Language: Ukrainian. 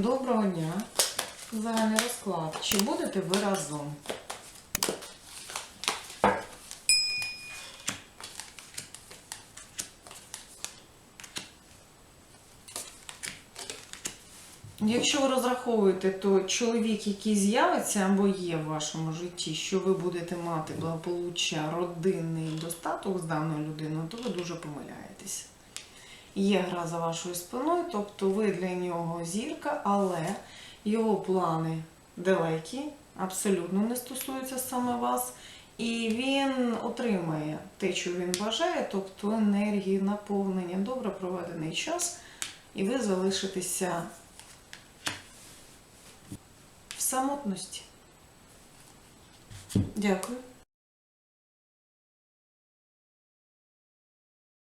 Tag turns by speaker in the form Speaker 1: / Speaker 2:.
Speaker 1: Доброго дня. Загальний розклад. Чи будете ви разом? Якщо ви розраховуєте, то чоловік, який з'явиться або є в вашому житті, що ви будете мати благополуччя, родинний достаток з даною людиною, то ви дуже помиляєтеся. Є гра за вашою спиною, тобто ви для нього зірка, але його плани далекі, абсолютно не стосуються саме вас. І він отримає те, що він бажає, тобто енергії, наповнення, добре проведений час, і ви залишитеся в самотності. Дякую.